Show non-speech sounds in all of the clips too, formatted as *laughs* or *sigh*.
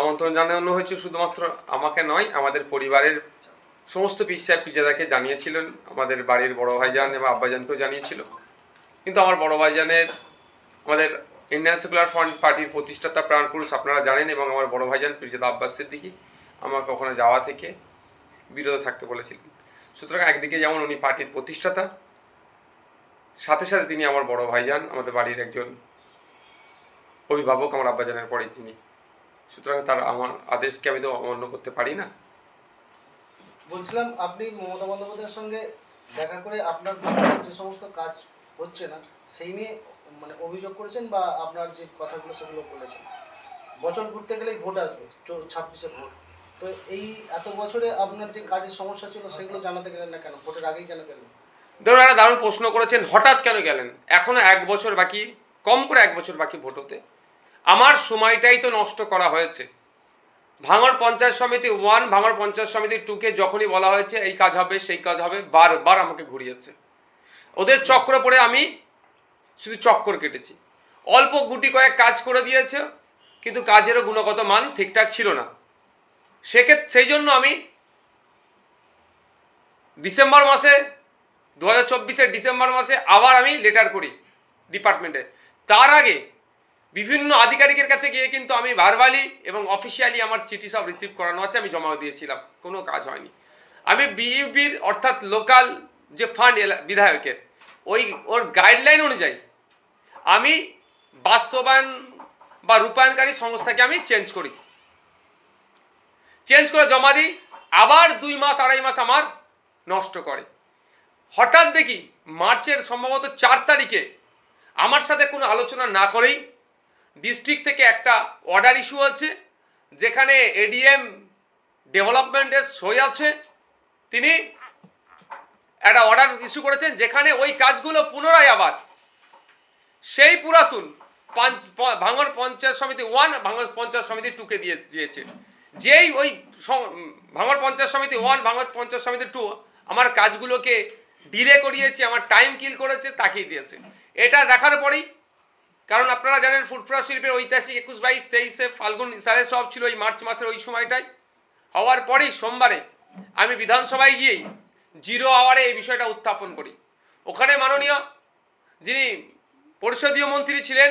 আমন্ত্রণ জানানো হয়েছে শুধুমাত্র আমাকে নয়, আমাদের পরিবারের সমস্ত পিসা পিজাদাকে জানিয়েছিলেন, আমাদের বাড়ির বড় ভাইজান এবং আব্বাজানকেও জানিয়েছিল। কিন্তু আমার বড় ভাইজানের, আমাদের ইন্ডিয়ান সেকুলার ফ্রন্ট পার্টির প্রতিষ্ঠাতা প্রাণপুরুষ আপনারা জানেন এবং আমার বড় ভাইজান পিরজাদা আব্বাস সিদ্দিকি আমাকে ওখানে যাওয়া থেকে বিরত থাকতে বলেছিলেন। সুতরাং একদিকে যেমন উনি পার্টির প্রতিষ্ঠাতা, সাথে সাথে তিনি আমার বড় ভাইজান, আমাদের বাড়ির একজন অভিভাবক, আমার আব্বাজানের পরে তিনি সুতরাং তার আমার আদেশকে আমি তো অমান্য করতে পারি না। বলছিলাম আপনি মমতা বন্দ্যোপাধ্যায়ের সঙ্গে দেখা করে আপনার যে সমস্ত কাজ হচ্ছে না সেই নিয়ে মানে অভিযোগ করেছেন বা আপনার যে কথাগুলো সেগুলো বলেছেন? বছর ঘুরতে গেলেই ভোট আসবে ছাব্বিশে ভোট। তো এই এত বছরে আপনার যে কাজের সমস্যা ছিল সেগুলো জানাতে গেলেন না কেন? ভোটের আগেই কেন গেলেন? ধরুন একটা দারুণ প্রশ্ন করেছেন হঠাৎ কেন গেলেন? এখনও এক বছর বাকি কম করে এক বছর বাকি ভোট হতে। আমার সময়টাই তো নষ্ট করা হয়েছে। ভাঙর পঞ্চায়েত সমিতি ওয়ান ভাঙর পঞ্চায়েত সমিতি টুকে যখনই বলা হয়েছে, এই কাজ হবে, সেই কাজ হবে, বারবার আমাকে ঘুরিয়েছে। ওদের চক্র পড়ে আমি শুধু চক্কর কেটেছি। অল্প গুটি কয়েক কাজ করে দিয়েছে, কিন্তু কাজেরও গুণগত মান ঠিকঠাক ছিল না। সেক্ষেত্রে সেই জন্য আমি ডিসেম্বর মাসে দু হাজার ডিসেম্বর মাসে আবার আমি লেটার করি ডিপার্টমেন্টে তার আগে বিভিন্ন আধিকারিকের কাছে গিয়ে কিন্তু আমি ভার্বালি এবং অফিসিয়ালি আমার চিঠি সব রিসিভ করানো আছে, আমি জমা দিয়েছিলাম, কোনো কাজ হয়নি। আমি বিইউপির অর্থাৎ লোকাল যে ফান্ড বিধায়কের, ওই, ওর গাইডলাইন অনুযায়ী আমি বাস্তবায়ন বা রূপায়ণকারী সংস্থাকে আমি চেঞ্জ করি। চেঞ্জ করে জমা দিই, আবার দুই মাস, আড়াই মাস আমার নষ্ট করে। হঠাৎ দেখি মার্চের সম্ভবত চার তারিখে আমার সাথে কোনো আলোচনা না করেই ডিস্ট্রিক্ট থেকে একটা অর্ডার ইস্যু আছে, যেখানে এডিএম ডেভেলপমেন্টের সই আছে। তিনি একটা অর্ডার ইস্যু করেছেন, যেখানে ওই কাজগুলো পুনরায় আবার সেই পুরাতন পাঞ্চ ভাঙর পঞ্চায়েত সমিতি ওয়ান ভাঙর পঞ্চায়েত সমিতি টুকে দিয়ে দিয়েছে। যেই ওই ভাঙর পঞ্চায়েত সমিতি ওয়ান ভাঙর পঞ্চায়েত সমিতি টু আমার কাজগুলোকে ডিলে করিয়েছে, আমার টাইম কিল করেছে তাকিয়ে দিয়েছে। এটা দেখার পরেই কারণ আপনারা জানেন ফুটফুরা শিল্পের ঐতিহাসিক একুশ বাইশ, তেইশে ফাল্গুন সাড়ে সব ছিল ওই মার্চ মাসের ওই সময়টায় হওয়ার পরেই সোমবারে আমি বিধানসভায় গিয়েই জিরো আওয়ারে এই বিষয়টা উত্থাপন করি। ওখানে মাননীয় যিনি পরিষদীয় মন্ত্রী ছিলেন,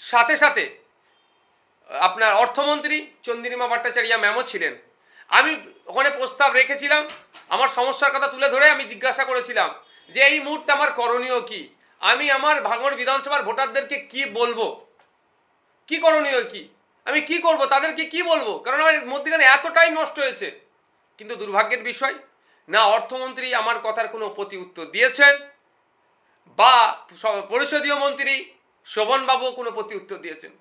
সাথে সাথে আপনার অর্থমন্ত্রী চন্দ্রিমা ভট্টাচার্য ম্যামও ছিলেন। আমি ওখানে প্রস্তাব রেখেছিলাম, আমার সমস্যার কথা তুলে ধরে আমি জিজ্ঞাসা করেছিলাম যে এই মুহূর্তে আমার করণীয় কি? আমি আমার ভাঙড় বিধানসভার ভোটারদেরকে কি বলব? কি করণীয় কি? আমি কি করব? তাদেরকে কি বলব? কারণ আমার মধ্যখানে এত টাইম নষ্ট হয়েছে। কিন্তু দুর্ভাগ্যের বিষয়, না অর্থমন্ত্রী আমার কথার কোনো প্রতি উত্তর দিয়েছেন, বা পরিষদীয় মন্ত্রী শোভনবাবু কোনো প্রতি উত্তর দিয়েছেন।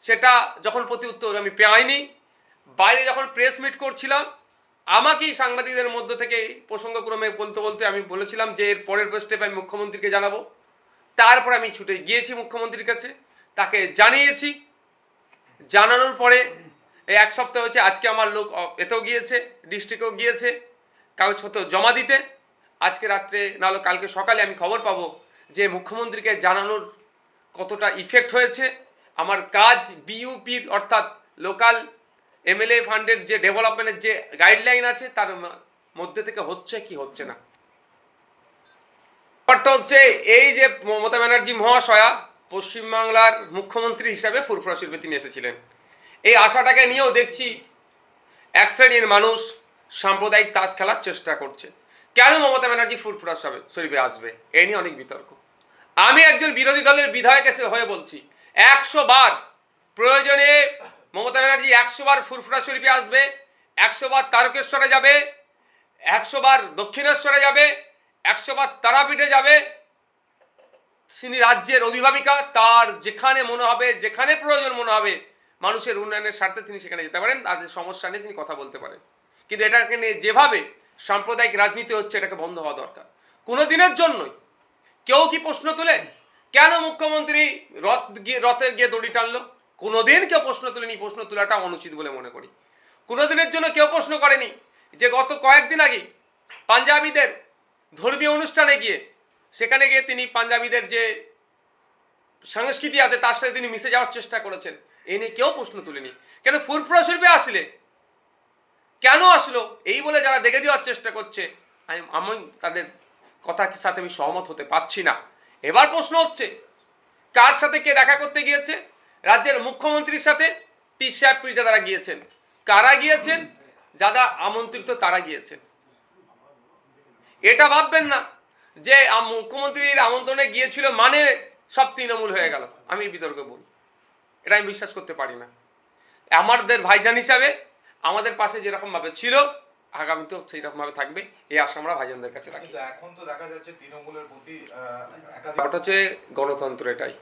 সেটা যখন প্রতি উত্তর আমি পাইনি, বাইরে যখন প্রেস মিট করছিলাম, আমাকেই সাংবাদিকদের মধ্য থেকে প্রসঙ্গক্রমে বলতে বলতে আমি বলেছিলাম যে এর পরের স্টেপ আমি মুখ্যমন্ত্রীকে জানাব। তারপর আমি ছুটে গিয়েছি মুখ্যমন্ত্রীর কাছে। তাকে জানিয়েছি। জানানোর পরে এই এক সপ্তাহ হচ্ছে আজকে আমার লোক এতেও গিয়েছে, ডিস্ট্রিক্টেও গিয়েছে। কাগজপত্র জমা দিতে। আজকে রাত্রে, নাহলে কালকে সকালে আমি খবর পাবো যে মুখ্যমন্ত্রীকে জানানোর কতটা ইফেক্ট হয়েছে। আমার কাজ বিইউপির অর্থাৎ লোকাল এমএলএ ফান্ডের যে ডেভেলপমেন্টের যে গাইডলাইন আছে, তার মধ্যে থেকে হচ্ছে কি হচ্ছে না। ব্যাপারটা হচ্ছে এই যে মমতা ব্যানার্জি মহাশয়া পশ্চিমবাংলার মুখ্যমন্ত্রী হিসাবে ফুরফুরা শিল্পে তিনি এসেছিলেন। এই আশাটাকে নিয়েও দেখছি এক শ্রেণির মানুষ সাম্প্রদায়িক তাস খেলার চেষ্টা করছে। কেন মমতা ব্যানার্জি ফুরফুরা শরীফে আসবে? এই নিয়ে অনেক বিতর্ক। আমি একজন বিরোধী দলের বিধায়ক এসে হয়ে বলছি, একশো বার প্রয়োজনে মমতা ব্যানার্জি একশো বার ফুরফুরা শরীফে আসবে, একশো বার তারকেশ্বরে যাবে, একশো বার দক্ষিণেশ্বরে যাবে একশো বার তারাপীঠে যাবে। তিনি রাজ্যের অভিভাবিকা, তার যেখানে মনে হবে, যেখানে প্রয়োজন মনে হবে, মানুষের উন্নয়নের স্বার্থে তিনি সেখানে যেতে পারেন, তাদের সমস্যা নিয়ে তিনি কথা বলতে পারেন। কিন্তু এটাকে নিয়ে যেভাবে সাম্প্রদায়িক রাজনীতি হচ্ছে, এটাকে বন্ধ হওয়া দরকার। কোনো দিনের জন্যই। কেউ কি প্রশ্ন তুলে, কেন মুখ্যমন্ত্রী রথ গিয়ে, রথের গিয়ে দড়ি টানলো? কোনোদিন কেউ প্রশ্ন তুলেনি প্রশ্ন তোলাটা অনুচিত বলে মনে করি। কোনো দিনের জন্য কেউ প্রশ্ন করেনি যে গত কয়েকদিন আগে পাঞ্জাবিদের ধর্মীয় অনুষ্ঠানে গিয়ে, সেখানে গিয়ে তিনি পাঞ্জাবিদের যে সংস্কৃতি আছে, তার সাথে তিনি মিশে যাওয়ার চেষ্টা করেছেন। এ নিয়ে কেউ প্রশ্ন তুলেনি। কেন ফুরফুরা শরীফে আসলে? কেন আসলো? এই বলে যারা দেখে দেওয়ার চেষ্টা করছে, আমি আমি তাদের কথার সাথে আমি সহমত হতে পারছি না। এবার প্রশ্ন হচ্ছে, কার সাথে কে দেখা করতে গিয়েছে? রাজ্যের মুখ্যমন্ত্রীর সাথে পিস সাহেব তারা গিয়েছেন। কারা গিয়েছেন? যারা আমন্ত্রিত তারা গিয়েছেন। এটা ভাববেন না যে আম- মুখ্যমন্ত্রীর আমন্ত্রণে গিয়েছিল মানে সব তৃণমূল হয়ে গেল। আমি বিতর্কে বলি। এটা আমি বিশ্বাস করতে পারি না। আমাদের ভাইজান হিসাবে আমাদের পাশে যেরকমভাবে ছিল আগামীতেও সেই রকমভাবে থাকবে এই আশা আমরা ভাইজানদের কাছে রাখি। এখন তো দেখা যাচ্ছে তৃণমূলের প্রতি হচ্ছে গণতন্ত্র এটাই।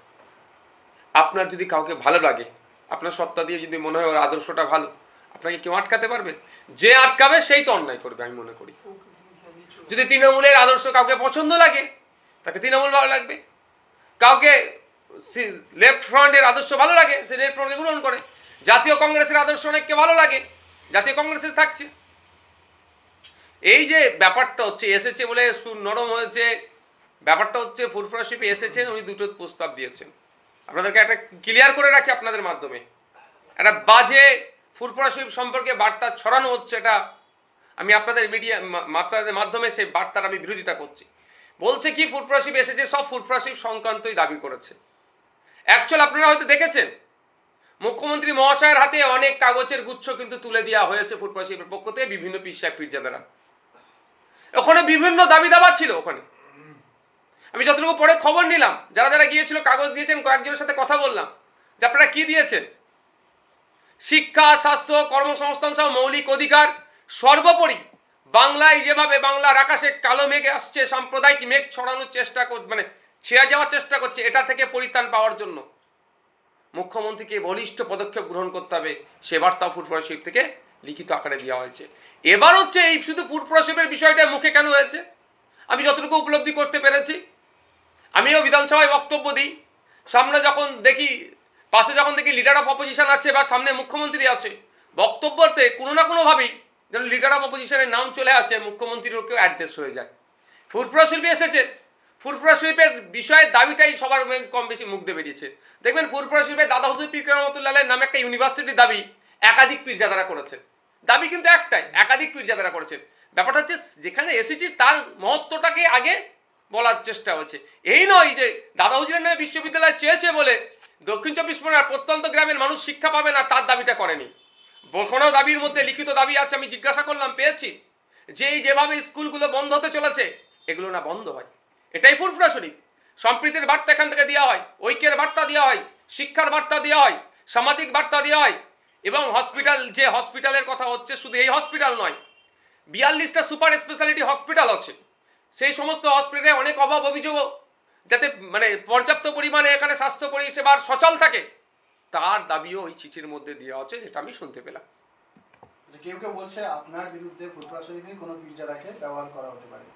আপনার যদি কাউকে ভালো লাগে আপনার সত্তা দিয়ে যদি মনে হয় ওর আদর্শটা ভালো আপনাকে কেউ আটকাতে পারবে? যে আটকাবে সেই তো অন্যায় করবে আমি মনে করি। যদি তৃণমূলের আদর্শ কাউকে পছন্দ লাগে, তাকে তৃণমূল ভালো লাগবে। কাউকে লেফট ফ্রন্টের আদর্শ ভালো লাগে, সে লেফট ফ্রন্টকে গ্রহণ করে। জাতীয় কংগ্রেসের আদর্শ অনেককে ভালো লাগে, জাতীয় কংগ্রেসে থাকছে। এই যে ব্যাপারটা হচ্ছে, এসেছে বলে সুর নরম হয়েছে। ব্যাপারটা হচ্ছে, ফুরফুরা শিপে এসেছেন, উনি দুটো প্রস্তাব দিয়েছেন। আপনাদেরকে একটা ক্লিয়ার করে রাখি আপনাদের মাধ্যমে। একটা বাজে ফুরফুরা শরীফ সম্পর্কে বার্তা ছড়ানো হচ্ছে, এটা আমি আপনাদের মিডিয়া আপনাদের মাধ্যমে সেই বার্তার আমি বিরোধিতা করছি। বলছে কি শরীফ এসেছে, সব শরীফ সংক্রান্তই দাবি করেছে। অ্যাকচুয়াল আপনারা হয়তো দেখেছেন, মুখ্যমন্ত্রী মহাশয়ের হাতে অনেক কাগজের গুচ্ছ কিন্তু তুলে দেওয়া হয়েছে শরীফের পক্ষ থেকে বিভিন্ন পিসাব পীরজাদারা। ওখানে বিভিন্ন দাবি দাবা ছিল ওখানে। আমি যতটুকু পরে খবর নিলাম, যারা যারা গিয়েছিল, কাগজ দিয়েছেন, কয়েকজনের সাথে কথা বললাম, যে আপনারা কি দিয়েছেন? শিক্ষা, স্বাস্থ্য, কর্মসংস্থান সহ মৌলিক অধিকার সর্বোপরি বাংলায় যেভাবে বাংলার আকাশে কালো মেঘ আসছে, সাম্প্রদায়িক মেঘ ছড়ানোর চেষ্টা কর মানে ছেড়ে যাওয়ার চেষ্টা করছে, এটা থেকে পরিত্রাণ পাওয়ার জন্য। মুখ্যমন্ত্রীকে বলিষ্ঠ পদক্ষেপ গ্রহণ করতে হবে, সে বার্তা ফুরফুরা থেকে লিখিত আকারে দেওয়া হয়েছে। এবার হচ্ছে এই শুধু ফুরফুরা বিষয়টা মুখে কেন হয়েছে? আমি যতটুকু উপলব্ধি করতে পেরেছি। আমিও বিধানসভায় বক্তব্য দিই। সামনে যখন দেখি, পাশে যখন দেখি লিডার অফ অপোজিশন আছে বা সামনে মুখ্যমন্ত্রী আছে বক্তব্যতে কোনো না কোনোভাবেই যেন লিডার অফ অপোজিশনের নাম চলে আসে মুখ্যমন্ত্রীর কেউ অ্যাড্রেস হয়ে যায়। ফুরফুরা শিল্পী এসেছে। ফুরফুরা শিল্পের বিষয়ের দাবিটাই সবার কম বেশি মুখ দিয়ে বেরিয়েছে। দেখবেন ফুরফুরা শিল্পের দাদা হুজুর পীর রহমতুল্লাহের নামে একটা ইউনিভার্সিটির দাবি একাধিক পীরজাদারা করেছে। দাবি কিন্তু একটাই, একাধিক পীরজাদারা করেছেন ব্যাপারটা হচ্ছে, যেখানে এসেছিস তার মহত্বটাকে আগে বলার চেষ্টা হচ্ছে এই নয় যে দাদা হুজুরের নামে বিশ্ববিদ্যালয় চেয়েছে বলে দক্ষিণ চব্বিশ পরগনার প্রত্যন্ত গ্রামের মানুষ শিক্ষা পাবে না, তার দাবিটা করেনি। কোনো দাবির মধ্যে লিখিত দাবি আছে, আমি জিজ্ঞাসা করলাম, পেয়েছি। যে এই যেভাবে স্কুলগুলো বন্ধ হতে চলেছে, এগুলো না বন্ধ হয়। এটাই ফুরফুরা শরীফ সম্প্রীতির বার্তা এখান থেকে দেওয়া হয়, ঐক্যের বার্তা দেওয়া হয়, শিক্ষার বার্তা দেওয়া হয়, সামাজিক বার্তা দেওয়া হয় এবং হসপিটাল, যে হসপিটালের কথা হচ্ছে, শুধু এই হসপিটাল নয়, বিয়াল্লিশটা সুপার স্পেশালিটি হসপিটাল আছে। সেই সমস্ত হসপিটালে অনেক অভাব অভিযোগও, যাতে মানে পর্যাপ্ত পরিমাণে এখানে স্বাস্থ্য পরিষেবার সচল থাকে তার দাবিও ওই চিঠির মধ্যে দেওয়া আছে যেটা আমি শুনতে পেলাম। যে কেউ কেউ বলছে আপনার বিরুদ্ধে শরীফের কোনো পীরজাদাকে ব্যবহার করা হতে পারে।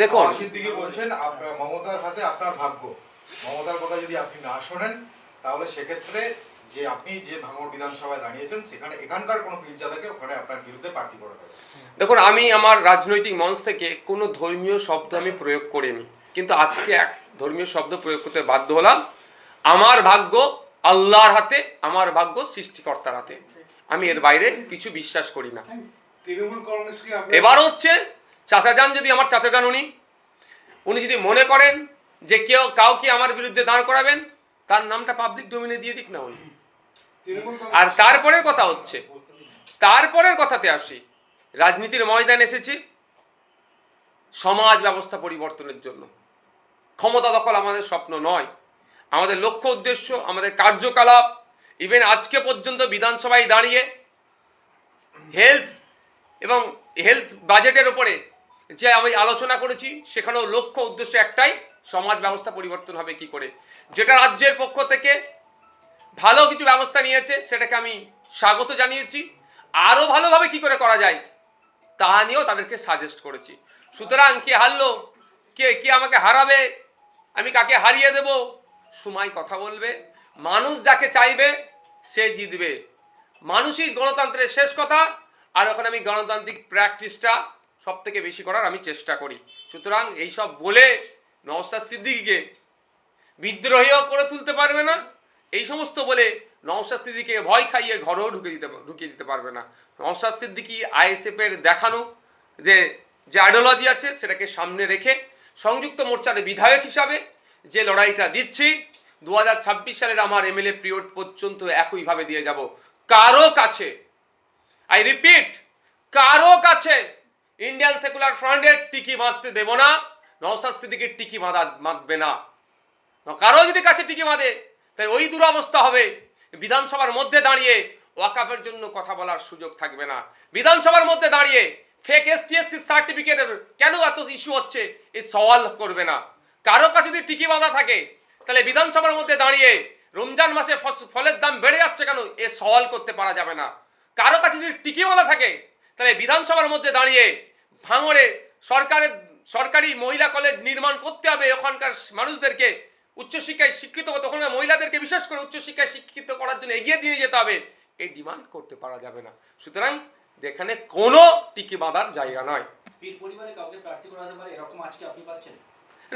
দেখুন সিদ্দিকি বলছেন মমতার হাতে আপনার ভাগ্য। মমতার কথা যদি আপনি না শোনেন তাহলে সেক্ষেত্রে যে আপনি যে ভাঙড় বিধানসভায় দাঁড়িয়েছেন সেখানে এখানকার কোনো পীরজাদাকে ওখানে আপনার বিরুদ্ধে প্রার্থী করা হবে দেখুন আমি আমার রাজনৈতিক মঞ্চ থেকে কোনো ধর্মীয় শব্দ আমি প্রয়োগ করিনি। কিন্তু আজকে এক ধর্মীয় শব্দ প্রয়োগ করতে বাধ্য হলাম। আমার ভাগ্য আল্লাহর হাতে আমার ভাগ্য সৃষ্টিকর্তার হাতে। আমি এর বাইরে কিছু বিশ্বাস করি না। এবার হচ্ছে চাচা যান যদি আমার চাচা যান উনি। উনি যদি মনে করেন যে কেউ কাউকে আমার বিরুদ্ধে দাঁড় করাবেন তার নামটা পাবলিক ডোমিনে দিয়ে দিক না উনি। আর তারপরের কথা হচ্ছে তারপরের কথাতে আসি। রাজনীতির ময়দান এসেছে সমাজ ব্যবস্থা পরিবর্তনের জন্য। ক্ষমতা দখল আমাদের স্বপ্ন নয়। আমাদের লক্ষ্য উদ্দেশ্য, আমাদের কার্যকলাপ ইভেন আজকে পর্যন্ত বিধানসভায় দাঁড়িয়ে হেলথ এবং হেলথ বাজেটের উপরে যে আমি আলোচনা করেছি, সেখানেও লক্ষ্য উদ্দেশ্য একটাই, সমাজ ব্যবস্থা পরিবর্তন হবে কি করে। যেটা রাজ্যের পক্ষ থেকে ভালো কিছু ব্যবস্থা নিয়েছে, সেটাকে আমি স্বাগত জানিয়েছি। আরও ভালোভাবে কি করে করা যায়, তা নিয়েও তাদেরকে সাজেস্ট করেছি। সুতরাং কে হারলো, কে কে আমাকে হারাবে, আমি কাকে হারিয়ে দেব সময় কথা বলবে, মানুষ যাকে চাইবে সে জিতবে। মানুষই গণতন্ত্রের শেষ কথা, আর ওখানে আমি গণতান্ত্রিক প্র্যাকটিসটা সব থেকে বেশি করার আমি চেষ্টা করি। সুতরাং এইসব বলে নওসাদ সিদ্দিকিকে বিদ্রোহীও করে তুলতে পারবে না, এই সমস্ত বলে নওশাদ সিদ্দিকে ভয় খাইয়ে ঘরেও ঢুকে দিতে, ঢুকিয়ে দিতে পারবে না। নওশাদ সিদ্দিকি আইএসএফের দেখানো যে যে আইডিওলজি আছে, সেটাকে সামনে রেখে সংযুক্ত মোর্চার বিধায়ক হিসাবে যে লড়াইটা দিচ্ছি দু হাজার ছাব্বিশ সালের আমার এমএলএ পিরিয়ড পর্যন্ত একইভাবে দিয়ে যাব। কারও কাছে আই রিপিট কারও কাছে ইন্ডিয়ান সেকুলার ফ্রন্টের টিকি বাঁধতে দেব না নওসাদ সিদ্দিকের টিকি বাঁধা, বাঁধবে না। কারও যদি কাছে টিকি বাঁধে তাই ওই দুরবস্থা হবে। বিধানসভার মধ্যে দাঁড়িয়ে ওয়াকাফের জন্য কথা বলার সুযোগ থাকবে না। বিধানসভার মধ্যে দাঁড়িয়ে ফেক এসটিএসসি সার্টিফিকেটের কেন এত ইস্যু হচ্ছে এই সওয়াল করবে না। কারও কাছে যদি টিকি বাঁধা থাকে, তাহলে বিধানসভার মধ্যে দাঁড়িয়ে রমজান মাসে ফলের দাম বেড়ে যাচ্ছে কেন? এ সওয়াল করতে পারা যাবে না। কারও কাছে যদি টিকি বাঁধা থাকে, তাহলে বিধানসভার মধ্যে দাঁড়িয়ে ভাঙড়ে সরকারের, সরকারি মহিলা কলেজ নির্মাণ করতে হবে। ওখানকার মানুষদেরকে উচ্চশিক্ষায় শিক্ষিত করতে, ওখানকার মহিলাদেরকে বিশেষ করে উচ্চশিক্ষায় শিক্ষিত করার জন্য এগিয়ে দিয়ে যেতে হবে। এই ডিমান্ড করতে পারা যাবে না। সুতরাং যেখানে কোনো টিকি বাঁধার জায়গা নয়। পীর পরিবারে কাউকে প্রার্থী করা হতে পারে, এরকম আজকে আপনি পাচ্ছেন?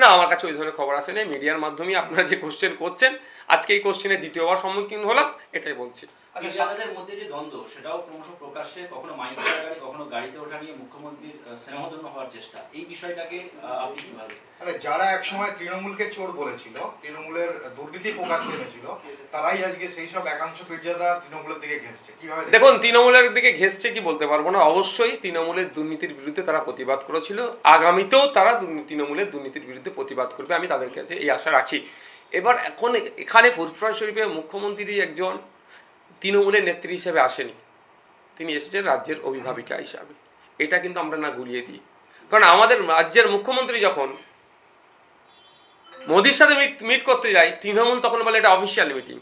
না, আমার কাছে ওই ধরনের খবর আসেনি। মিডিয়ার মাধ্যমে আপনারা যে কোশ্চেন করছেন, আজকে এই কোশ্চেনের দ্বিতীয়বার সম্মুখীন হলাম, এটাই বলছি। পীরজাদাদের মধ্যে যে দ্বন্দ্ব সেটাও ক্রমশ প্রকাশ্যে কখনো মাইক গাড়ি কখনো গাড়িতে ওঠা নিয়ে মুখ্যমন্ত্রীর স্নেহধন্য হওয়ার চেষ্টা। এই বিষয়টাকে আপনি কীভাবে আরে যারা একসময় তৃণমূলকে চোর বলেছিল তৃণমূলের দুর্নীতি প্রকাশ্যে এনেছিল তারাই আজকে সেই সব একাংশ পীরজাদা তৃণমূলের দিকে ঘেসছে কীভাবে দেখুন তৃণমূলের দিকে ঘেসছে কি বলতে পারব না। অবশ্যই তৃণমূলের দুর্নীতির বিরুদ্ধে তারা প্রতিবাদ করেছিল। আগামীতেও তারা দুর্নী- তৃণমূলের দুর্নীতির বিরুদ্ধে প্রতিবাদ করবে। আমি তাদের কাছে এই আশা রাখি। এবার এখন এখানে ফুরফুরা শরীফের মুখ্যমন্ত্রী একজন তৃণমূলের নেত্রী হিসেবে আসেনি। তিনি এসেছেন রাজ্যের অভিভাবিকা হিসাবে। এটা কিন্তু আমরা না গুলিয়ে দিই। কারণ আমাদের রাজ্যের মুখ্যমন্ত্রী যখন মোদির সাথে মিট মিট করতে যাই তৃণমূল তখন বলে এটা অফিসিয়াল মিটিং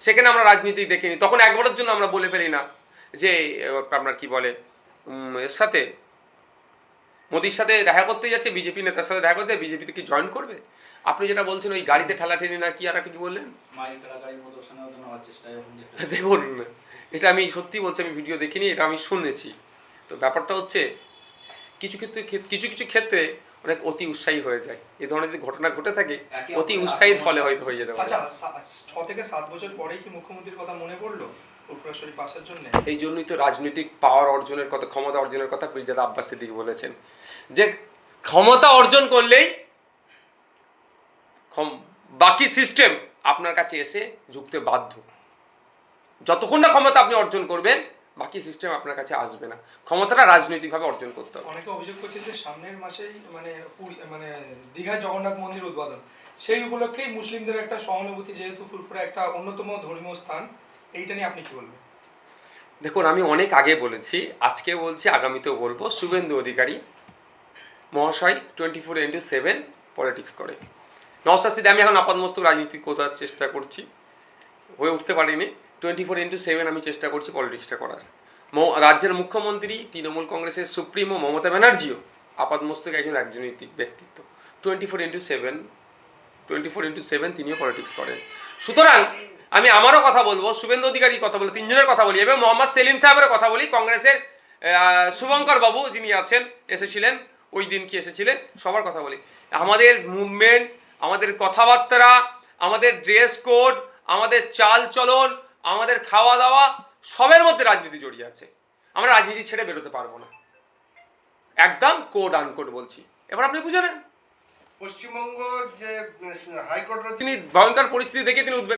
সেখানে আমরা রাজনীতি দেখিনি। তখন একবারের জন্য আমরা বলে ফেলি না যে আপনার কি বলে এর সাথে মোদির সাথে দেখা করতে যাচ্ছে বিজেপি নেতার সাথে দেখা করতে বিজেপিতে কি জয়েন করবে? আপনি যেটা বলছেন ওই গাড়িতে ঠেলাঠেলি না কি আর একটা কি বললেন? *laughs* দেখুন এটা আমি সত্যি বলছি আমি ভিডিও দেখিনি এটা আমি শুনেছি। তো ব্যাপারটা হচ্ছে কিছু ক্ষেত্রে কিছু কিছু ক্ষেত্রে অনেক অতি উৎসাহী হয়ে যায়। এই ধরনের যদি ঘটনা ঘটে থাকে অতি উৎসাহীর ফলে হয়তো হয়ে যেতে পারে। আচ্ছা ছ থেকে সাত বছর পরেই কি মুখ্যমন্ত্রীর কথা মনে পড়ল? এই জন্যই তো রাজনৈতিক পাওয়ার অর্জনের কথা ক্ষমতা অর্জনের কথা পিরজাদা আব্বাস সিদ্দিক বলেছেন। যে ক্ষমতা অর্জন করলেই বাকি সিস্টেম আপনার কাছে এসে ঝুঁকতে বাধ্য। যতক্ষণ না ক্ষমতা আপনি অর্জন করবেন বাকি সিস্টেম আপনার কাছে আসবে না। ক্ষমতাটা রাজনৈতিকভাবে অর্জন করতে হবে। অনেকে অভিযোগ করছে যে সামনের মাসেই মানে মানে দীঘায় জগন্নাথ মন্দির উদ্বোধন। সেই উপলক্ষেই মুসলিমদের একটা সহানুভূতি যেহেতু ফুরফুরা একটা অন্যতম ধর্মীয় স্থান এইটা নিয়ে আপনি কি বলবেন? দেখুন, আমি অনেক আগে বলেছি, আজকে বলছি, আগামীতেও বলব, শুভেন্দু অধিকারী মহাশয় twenty four into seven politics করে নশাস্তিতে আমি এখন আপাতমস্তক রাজনীতি করার চেষ্টা করছি? হয়ে উঠতে পারিনি। টোয়েন্টি ফোর ইন্টু সেভেন আমি চেষ্টা করছি পলিটিক্সটা করার। রাজ্যের মুখ্যমন্ত্রী, তৃণমূল কংগ্রেসের সুপ্রিমো মমতা ব্যানার্জিও আপাতমস্তক একজন রাজনৈতিক ব্যক্তিত্ব। Twenty four into seven twenty four into seven তিনিও পলিটিক্স করেন। সুতরাং আমি আমারও কথা বলব শুভেন্দু অধিকারী কথা বলি তিনজনের কথা বলি এবং মোহাম্মদ সেলিম সাহেবের কথা বলি কংগ্রেসের শুভঙ্কর বাবু যিনি আছেন এসেছিলেন ওই দিন কি এসেছিলেন সবার কথা বলি। আমাদের মুভমেন্ট আমাদের কথাবার্তা আমাদের ড্রেস কোড আমাদের চাল চলন আমাদের খাওয়া দাওয়া সবের মধ্যে রাজনীতি জড়িয়ে আছে। আমরা রাজনীতি ছেড়ে বেরোতে পারব না। একদম কোড আনকোড বলছি। এবার আপনি বুঝে নেন। পশ্চিমবঙ্গ যে হাইকোর্টের তিনি ভয়ঙ্কর পরিস্থিতি দেখে তিনি উদ্বেগ